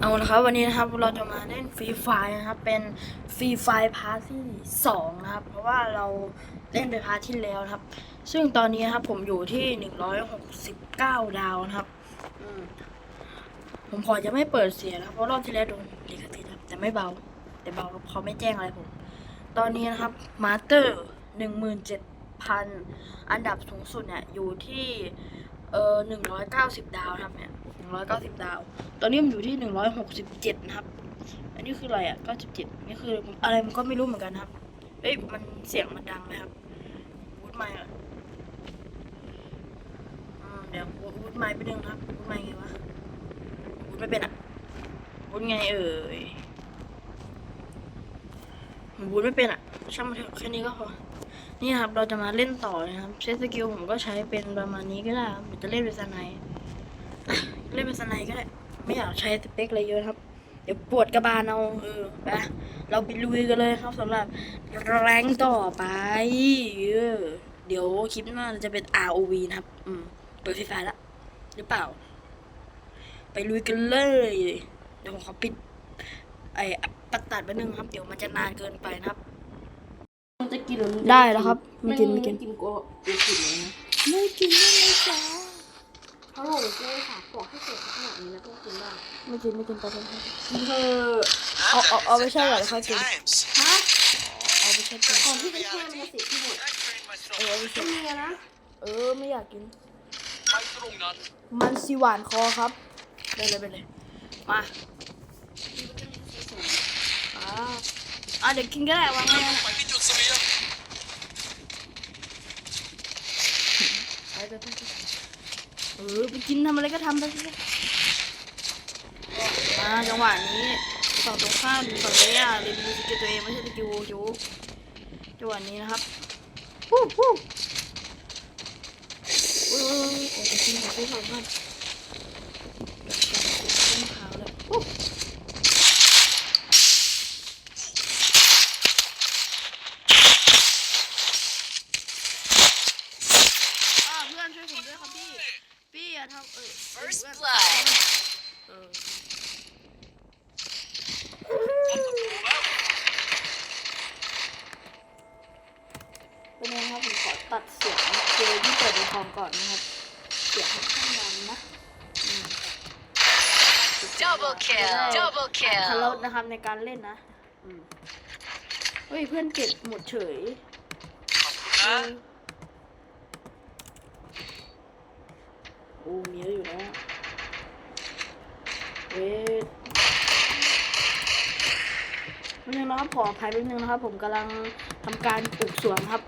เอาละครับวันนี้นะครับเราจะมาเล่นฟรีไฟนะครับ เป็นฟรีไฟพาร์ทที่สองนะครับ เพราะว่าเราเล่นไปพาร์ทที่แล้วครับ ซึ่งตอนนี้ครับผมอยู่ที่หนึ่งร้อยหกสิบเก้าดาวนะครับผมขอจะไม่เปิดเสียงนะครับเพราะรอบที่แล้วโดนลิขสิทธิ์ครับแต่ไม่เบา แต่เบาเขาไม่แจ้งอะไรผม ตอนนี้นะครับมาสเตอร์หนึ่งหมื่นเจ็ดพันอันดับสูงสุดเนี่ยอยู่ที่เออหนึ่งร้อยเก้าสิบดาวนะครับเนี่ย หนึ่งร้อยเก้าสิบดาว ตอนนี้มันอยู่ที่หนึ่งร้อยหกสิบเจ็ดนะครับ อันนี้คืออะไรอะเก้าสิบเจ็ดนี่คืออะไรมันก็ไม่รู้เหมือนกันครับเอ้ย มันเสียงมันดังไหมครับวูดไมค์อะเดี๋ยววูดไมค์ไปดึงครับวูดไมค์ไงวะวูดไม่เป็นอะวูดไงเอ่ยผมวูดไม่เป็นอะ ช่างมันเถอะแค่นี้ก็พอ นี่ครับเราจะมาเล่นต่อนะครับ เซตสกิลผมก็ใช้เป็นประมาณนี้ก็ได้ครับจะเล่นเป็นสไนด์อะเล่นเป็นสไนด์ก็ได้ ไม่อยากใช้สเปคอะไรเยอะครับ เดี๋ยวปวดกระบาลเอาเออไปเราไปลุยกันเลยครับสำหรับแรงต่อไปเออเดี๋ยวคลิปหน้าจะเป็น ROV นะครับ อืมเปิดไฟฟ้าละหรือเปล่า ไปลุยกันเลย เดี๋ยวผมขอปิด ไอ้ตัดตัดไปหนึ่งครับ เดี๋ยวมันจะนานเกินไปนะครับมันจะกินหรือมึงได้แล้วครับไม่กินไม่กิน กินกูกูกินเลยนะ ไม่กินได้เลยจ้า เขาโหลกูฝากบอกให้เสร็จขนาดนี้แล้วก็กินได้ไม่กินไม่กินไปเลยครับเธอเอาเอาเอาไปใช่ก่อนค่อยกิน Times. ฮะเอาไปใช่ก่อนก่อนที่จะแช่มันจะเสร็จที่หมด I trained myself เออเอาไปใช่ไม่มีนะเออไม่อยากกินไปตรงนั้นมันสีหวานคอครับไปเลยไปเลยมาอ่าอะเดี๋ยวกินก็ได้วางไว้นะไปที่จุดเสบียงไปไปไปไป เออไปกินทำอะไรก็ทำไปสิมาจังหวะนี้ฝั่งตรงข้ามฝั่งนี้อะเรียนรู้สกิลตัวเองไม่ใช่สกิลจูจังหวะนี้นะครับฮู้ฮู้โอ้ยโอ้ยโอ้ยโอ้ยกินของกูก่อนก่อนเดี๋ยวจะเก็บต้นขาวเลยฮู้ อ่าเพื่อนช่วยผมด้วยครับพี่ พี่อย่าทำเอ้ย First เพื่อน blood เออเป็นไงครับผมขอตัดเสียงเกมที่เปิดในคอมก่อนนะครับ เสียงค่อนข้างดังนะอืม Double kill. Double ทะเลาะ kill. นะครับในการเล่นนะอืมเฮ้ยเพื่อนเก็บหมดเฉยขอบคุณเอนะอโอ้มีเยอะอยู่นะเวทแป๊บนึงนะครับขออภัยแป๊บนึงนะครับ ผมกำลังทำการปลูกสวนครับ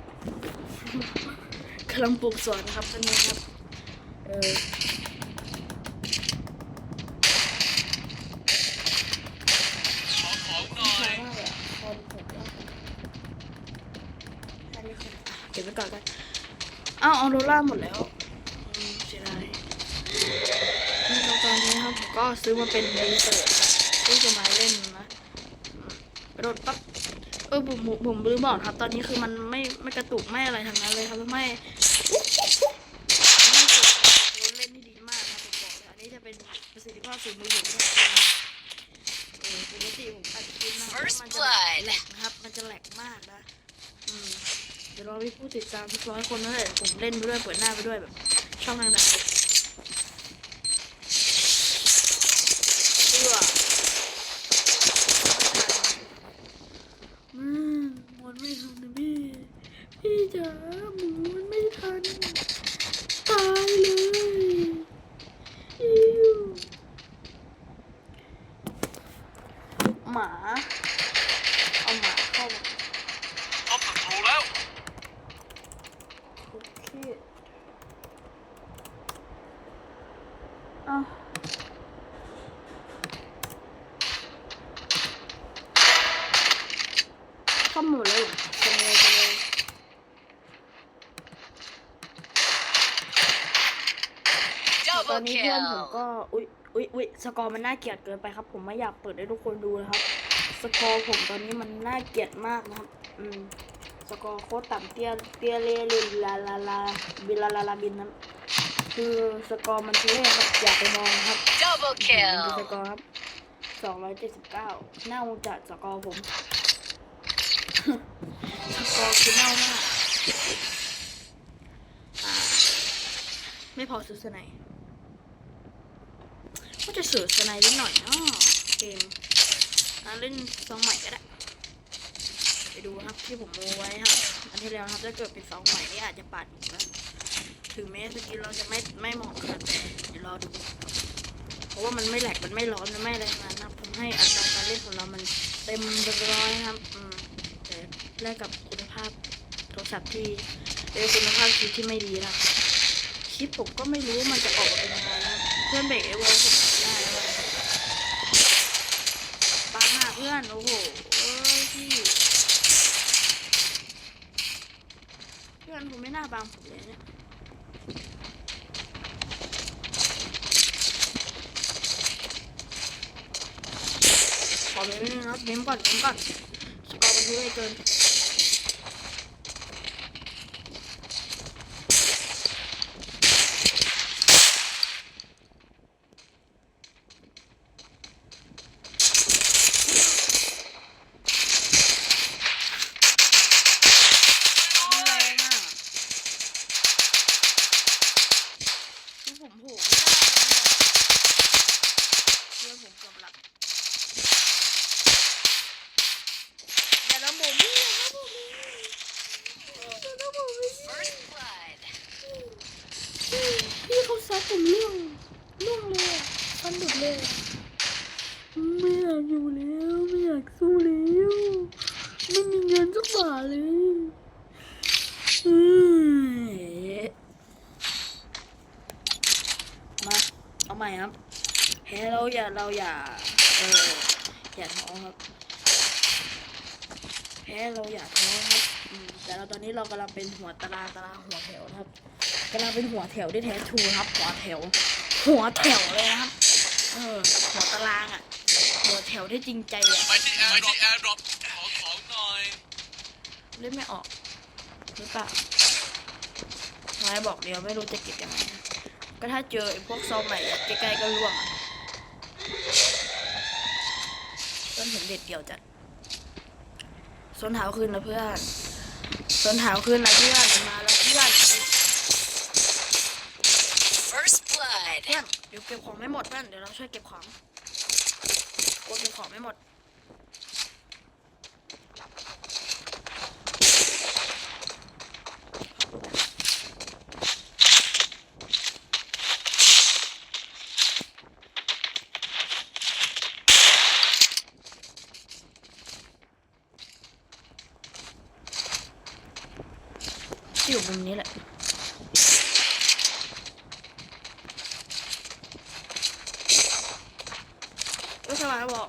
กำลังปลูกสวนนะครับแป๊บนึงครับ เออขอของหน่อยใช่มากเลยอะพอดีผมแล้วแค่นี้คนอะเก็บไว้ก่อนกันอ้าวออโรล่าหมดแล้วเสียดายตอนนี้ครับผมก็ซื้อมาเป็นรีเสิร์ที่จะมาเล่นนะระโดดปั๊บเออผมผมผมลืมบอกครับ ตอนนี้คือมันไม่ไม่กระตุกไม่อะไรทั้งนั้นเลยครับไม่ไม่กดเล่นที่ดีมากครับผมบอกเลยอันนี้จะเป็น ประสิทธิภาพสูงมือผมครับเออปกติผมอัดคลิปนะครับ First มันจะ blood แหลกนะครับ มันจะแหลกมากนะอืมเดี๋ยวรอพี่ผู้ติดตามสักร้อยคนนั่นแหละผมเล่นไปด้วยเปิดหน้าไปด้วยแบบ ช่องดังๆเลยเชื่ออืมหมดไม่ทันนะพี่พี่จ๋าหมูมันไม่ทัน ตายเลยอิ๊วหมา เอาหมาเข้ามา พบศัตรูแล้ว โอเคอ้าวเข้าหมดเลยเหรอจังเลยจังเลย ตอน Double นี้เพื่อน ผม kill. ก็ อุ๊ยอุ๊ยอุ๊ยสกอร์มันน่าเกลียดเกินไปครับ ผมไม่อยากเปิดให้ทุกคนดูนะครับ สกอร์ผมตอนนี้มันน่าเกลียดมากนะครับ อืม สกอร์โคตรต่ำเตี้ย เตี้ยเล่เล่ลาลาลาบินลาลาลาบินนั้นคือสกอร์มันทุเรศครับ อย่าไปมองครับ Double ดูส kill. กอร์ครับสองร้อยเจ็ดสิบเก้าเน่าจัดสกอร์ผม สกอร์คือเน่ามากอ่าไม่พอซื้อสไนด์ ก็จะซื้อสไนด์นิดหน่อยเนาะเกมเล่นซองใหม่ก็ได้ ไปดูครับที่ผมโมไว้ครับ อันที่แล้วครับถ้าเกิดเป็นซองใหม่นี่อาจจะปาดหูนะถึงแม้สกินเราจะไม่ไม่เหมาะกันแต่เดี๋ยวรอดู เพราะว่ามันไม่แหลกมันไม่ร้อนมันไม่อะไรมานะครับทำให้อัตราการเล่นของเรามันเต็มร้อยครับอืมแต่แลกกับคุณภาพโทรศัพท์ที่เป็นคุณภาพคลิปที่ไม่ดีนะคลิปผมก็ไม่รู้ว่ามันจะออกเป็นยังไงนะเพื่อนเบรกไอ้วอลผมได้แล้วอะปาหาเพื่อน โอ้โหเอ้ยพี่ เพื่อนผมไม่น่าบา ไม่อยากอยู่แล้วไม่อยากสู้แล้วไม่มีเงินสักบาทเลยมมาเอาใหม่ครับแพ้เราอย่าเราอย่าเอออย่าท้อครับแพ้เราอย่าท้อครับแต่เราตอนนี้เรากำลังเป็นหัวตารางตารางหัวแถวครับกำลังเป็นหัวแถวที่แท้ทูครับ หัวแถว หัวแถวเลยนะครับ เออหัวตารางอะหัวแถวที่จริงใจอะไปที่แอร์ไปที่แอร์ดรอปขอของหน่อยเล่นไม่ออกหรือเปล่าไม้บอกเดียวไม่รู้จะเก็บยังไงนะก็ถ้าเจอไอ้พวกซอมใหม่อะใกล้ๆก็ร่วงอะต้นเห็นเด็ดเดี่ยวจัดส้นเท้าขึ้นนะเพื่อนส้นเท้าขึ้นนะเพื่อนมาแล้ว เดี๋ยวเก็บของไม่หมดเพื่อน เดี๋ยวเราช่วยเก็บของกลัวเก็บของไม่หมด อยู่มุมนี้แหละ ก็สบายบอก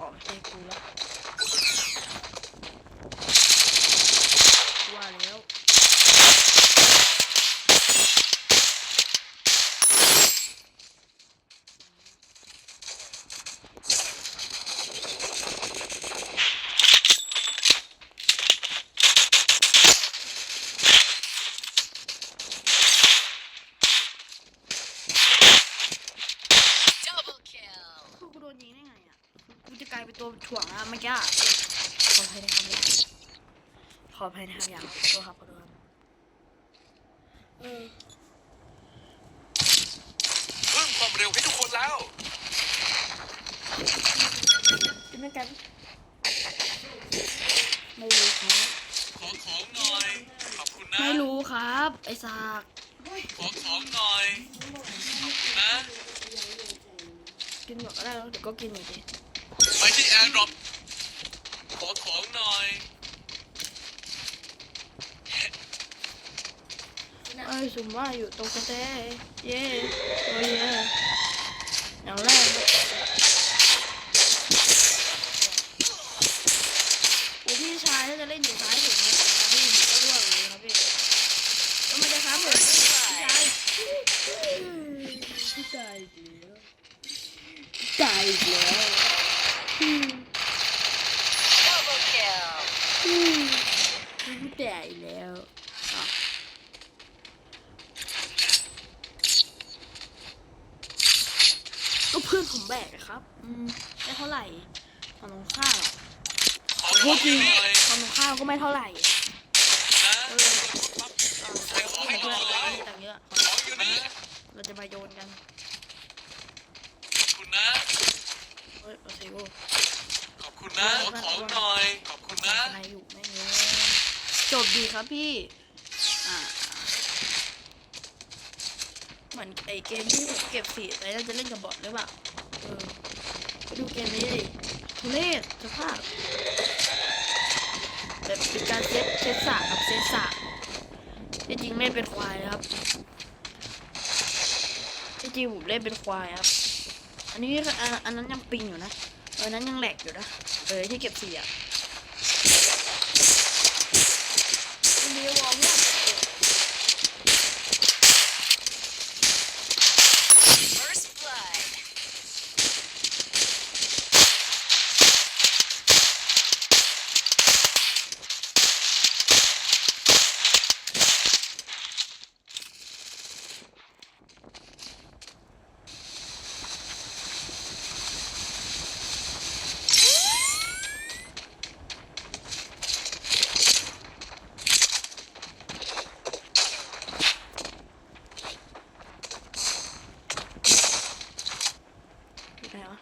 กูจะกลายเป็นตัวถ่วงอะเมื่อกี้อะขออภัยในคำหยาบขออภัยในคำหยาบขอโทษครับขอโทษครับเออเพิ่มความเร็วให้ทุกคนแล้วกินด้วยกันไม่รู้ครับ ขอของหน่อย ขอบคุณนะ ไม่รู้ครับ ไอ้สากขอของหน่อย ขอบคุณนะ กินหมดก็ได้แล้วเดี๋ยวก็กินอีกทีไป ที่แอร์ดรอปขอของหน่อย ไอ้ยสุ่มว่าอยู่ตรงกระแตเย่โอ้ยเย่อย่างแรกเลยโอ้พี่ชายถ้าจะเล่นอยู่ซ้ายถึงนะพี่ก็ร่วงเลยครับพี่ก็ไม่ได้ครับผมพี่ชายพี่ตายอีกแล้วตายอีกแล้วอืม Double kill. อืมพี่ตายอีกแล้วอะก็เพื่อนผมแบกอะครับ อืมได้เท่าไหร่ ฝั่งตรงข้ามอะ ขอ โท ของ ษจริง หน่อย ฝั่งตรงข้ามก็ ไม่เท่าไหร่เออเอาเพื่อนเรามีตังค์เยอะของอยู่นี่เราจะมาโยนกันขอบคุณนะ เฮ้ยเอาสิโวขอบคุณนะขอของหน่อย ขอบคุณนะนายอยู่ไม่เยอะจบดีครับพี่ อ่าเหมือนไอเกมที่ผมเก็บสีอะไรเราจะเล่นกับบอทหรือเปล่าเออดูเกมนี้ดิทุเรศสภาพ แบบเป็นการเซตเซตสากับเซตสาที่จริงเล่นเป็นควายนะครับที่จริงผมเล่นเป็นควายครับ อันนี้อันอันนั้นยังปิงอยู่นะเออนั้นยังแหลกอยู่นะเออที่เก็บสียมีวอร์มเนี่ย First blood. อยู่ ไหนวะ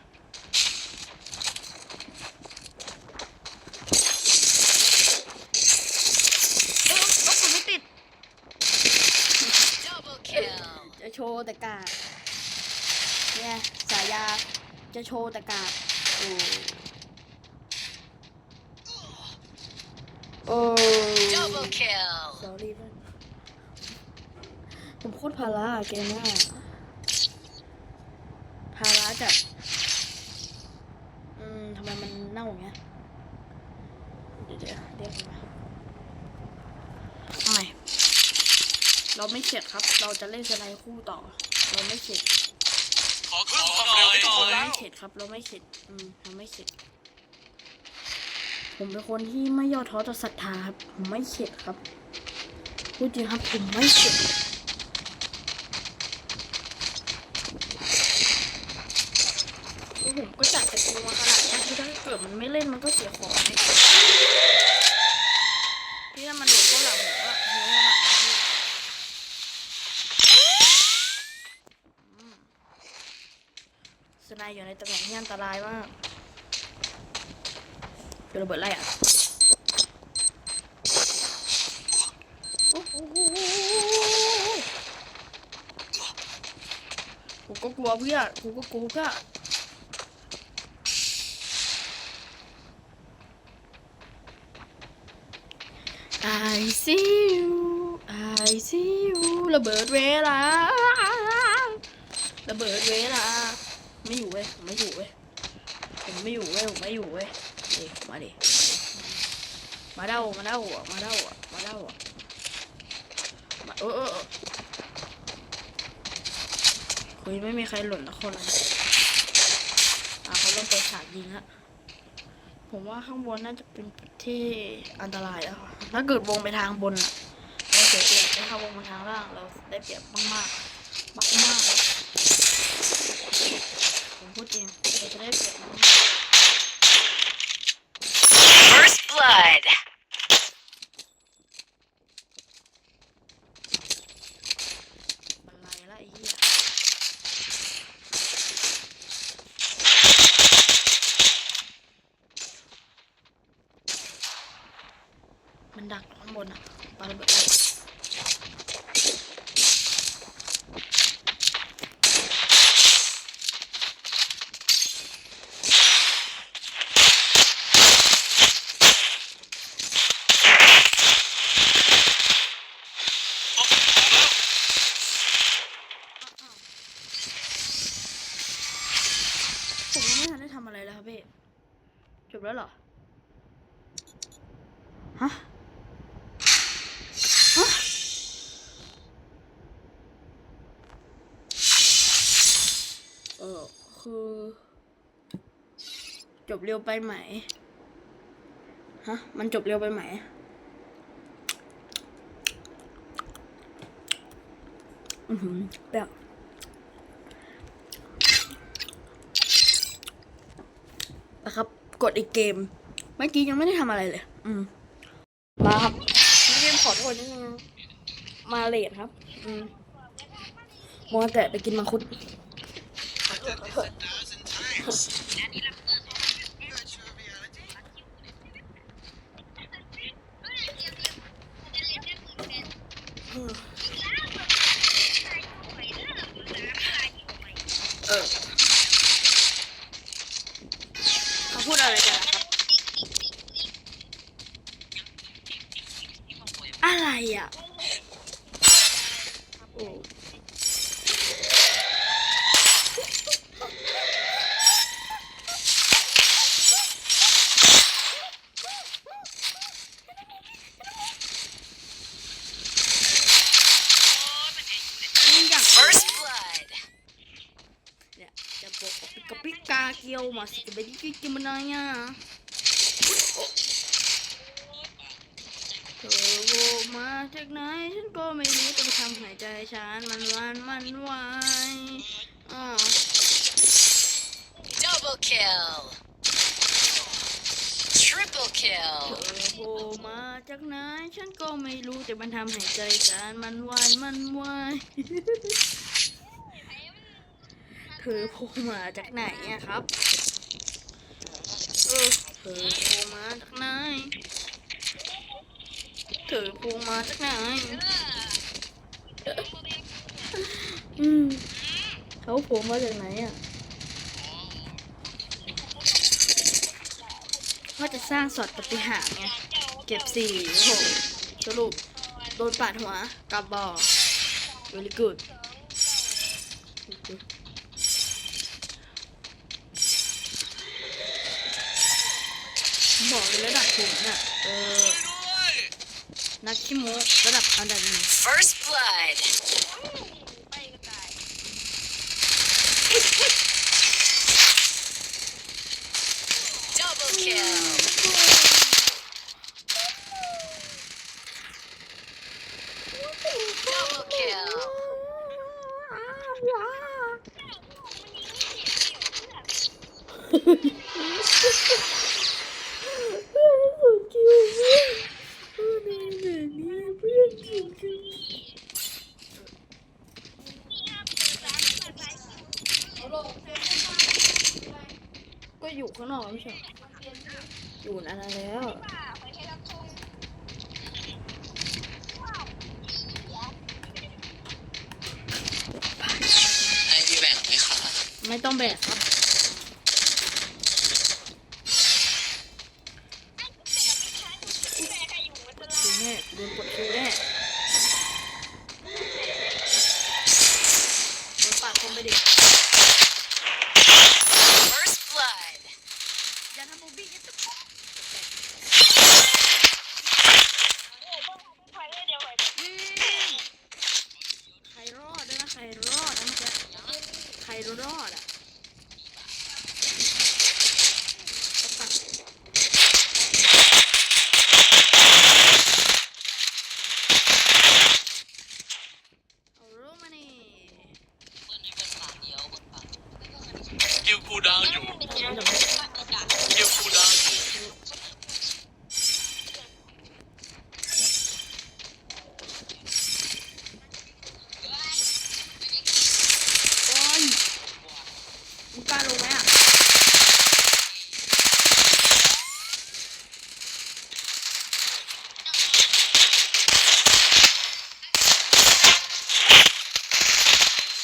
เออรถผมไม่ติด Double kill. จะโชว์แต่กาดเนี่ยสายาจะโชว์แต่กาดโอ้โอ้ Double kill. สอรี่ด้วยผมโคตรภาระอะเกมเนี้ยภาระจัดอืมทำไมมันเน่าอย่างเงี้ย เดี๋ยวเดี๋ยวเรียกมาไม่ เราไม่เข็ดครับ เราจะเล่นสไนด์คู่ต่อ เราไม่เข็ดขอของหน่อยเราไม่เข็ดครับ เราไม่เข็ดอืมเราไม่เข็ด ผมเป็นคนที่ไม่ย่อท้อต่อศรัทธาครับผมไม่เข็ดครับพูดจริงครับผมไม่เข็ดแล้วผมก็จัดสกิลมาขนาดนี้คือถ้าเกิดมันไม่เล่นมันก็เสียของไงพี่ถ้ามันโดดเข้าหลังผมก็เฮ้ยขนาดนี้พี่อืมสไนด์ อยู่ในตำแหน่งที่อันตรายมากเป็นระเบิดอะไรอะกูก็กลัวเพื่อนกูก็กลัวก็ I see you I see you ระเบิดเวลาระเบิดเวลา ไม่อยู่เว้ยผมไม่อยู่เว้ยผมไม่อยู่เว้ยผมไม่อยู่เว้ยเด็กมาดิมาเด้ามาเด้ามาเด้ามาเด้ามาเออคุยไม่มีใครหล่นละคนอะเขาเริ่มเปิดฉากยิงละผมว่าข้างบนน่าจะเป็นที่อันตรายแล้วค่ะถ้าเกิดวงไปทางบนอะเราเสียเปรียบถ้าวงไปทางล่างเราได้เปรียบมากมากมากมากๆ First blood. บเร็วไปไหม ฮะ มันจบเร็วไปไหม อือหือแบบนะครับ กดอีกเกม เมื่อกี้ยังไม่ได้ทำอะไรเลย อืม มาครับพี่เกมขอโทษนิดนึงนะมาเลทครับ อืมมัวแต่ไปกินมังคุด เออเขา พูดอะไรกันนะครับ อะไรอะ โอ้นี่อย่าง First blood. เนี่ยจะบอกว่าปิกาปิ กาเกียวมาสิจะไปที่กินมันอะไรอะเธอโผล่มาจากไหนฉันก็ไม่รู้แต่มาทำหายใจฉันมันหวันมันไหวอ่า Double kill. Triple เธ kill. อโผล่มาจากไหนฉันก็ไม่รู้แต่มันทำหายใจฉันมันหวันมันไหวเธอโผล่มาจากไหนอะครับ เออเธอโผล่มาจากไหนเธอโผล่มาจากไหนอืมเขาโผล่มาจากไหนอะว่าจะสร้างสอดปฏิหารย์ไงเก็บสี่หกสรุปโดนปาดหัวกลับบอก very good บอกเลยระดับผมน่ะเออด้วยนักขี้โมระดับอันดับหนึ่ง First blood. Double kill. Double kill. ก็ อยู่ข้างนอกไม่ใช่เหรออยู่อันนั้นแล้วให้พี่แบ่งไหมคะไม่ต้องแบกครับคิวแน่โดนกดคิวแน่โดนปาดคมไปดิ First blood. อย่าทำบูบี้อย่าตะใครรอดด้วยนะใครรอดนะเมื่อกี้ ใครรอดอะปะเอารู้มานี่ ยิวกูดาวอยู่ ไม่จำเป็น ยิวกูดาวอยู่ โอ้ยมึงกล้าลงไหมอะ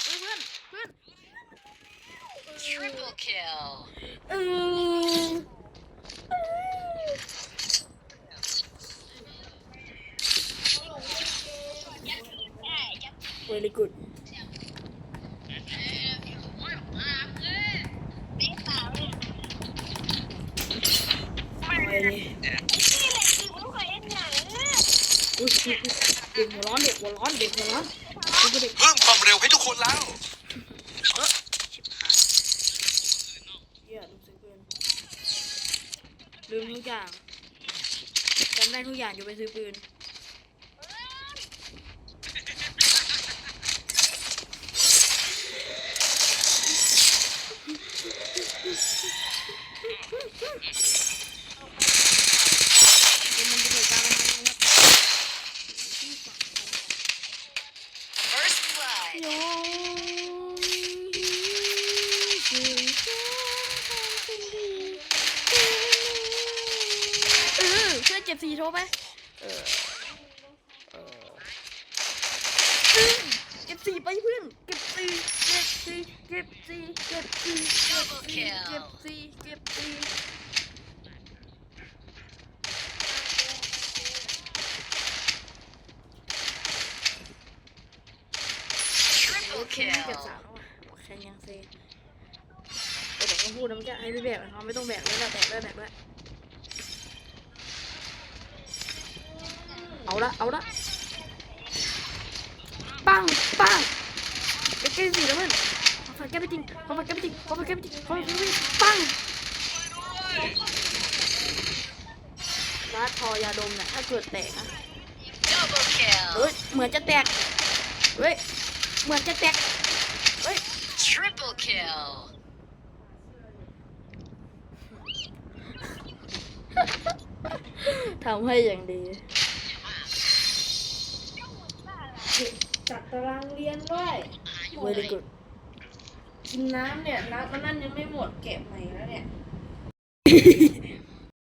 เฮ้ยเพื่อนเพื่อน Triple kill. เออเวลี่กูด เลยอุ้ยเด็กหัวร้อนเด็กหัวร้อนเด็กหัวร้อนเด็กเพิ่มความเร็วให้ทุกคนแล้วลืมซื้อปืนลืมทุกอย่างจำได้ทุกอย่างอยู่ไปซื้อปืน เออเพื่อเจ็บสี่โทไปเออเก็บสี่ไปเพื่อนเก็บสี่เก็บสี่เก็บสี่เก็บสี่เก็บสี่เก็บสี่เก็บสี่ Triple เก็บสามแล้วอะโอเคยังเซเดี๋ยวผมพูดนะมันจะให้พี่แบกนะครับไม่ต้องแบกเลยนะแบกเลยแบกเลยเอาละเอาละปังปังเก็บเก็บสี่แล้วมันขอฝันแก้ไปจริงขอฝันแก้ไปจริงขอฝันแก้ไปจริงขอฝันแก้ไปจริงปังลาดทอยาดมเนี่ยถ้าเกิดแตกนะเฮ้ยเหมือนจะแตกเฮ้ย เหมือนจะแตกเฮ้ย Triple kill. ทำให้อย่างดีจัดตารางเรียนด้วย very good กินน้ำเนี่ย น้ำมันนั่นยังไม่หมดเก็บใหม่แล้วเนี่ย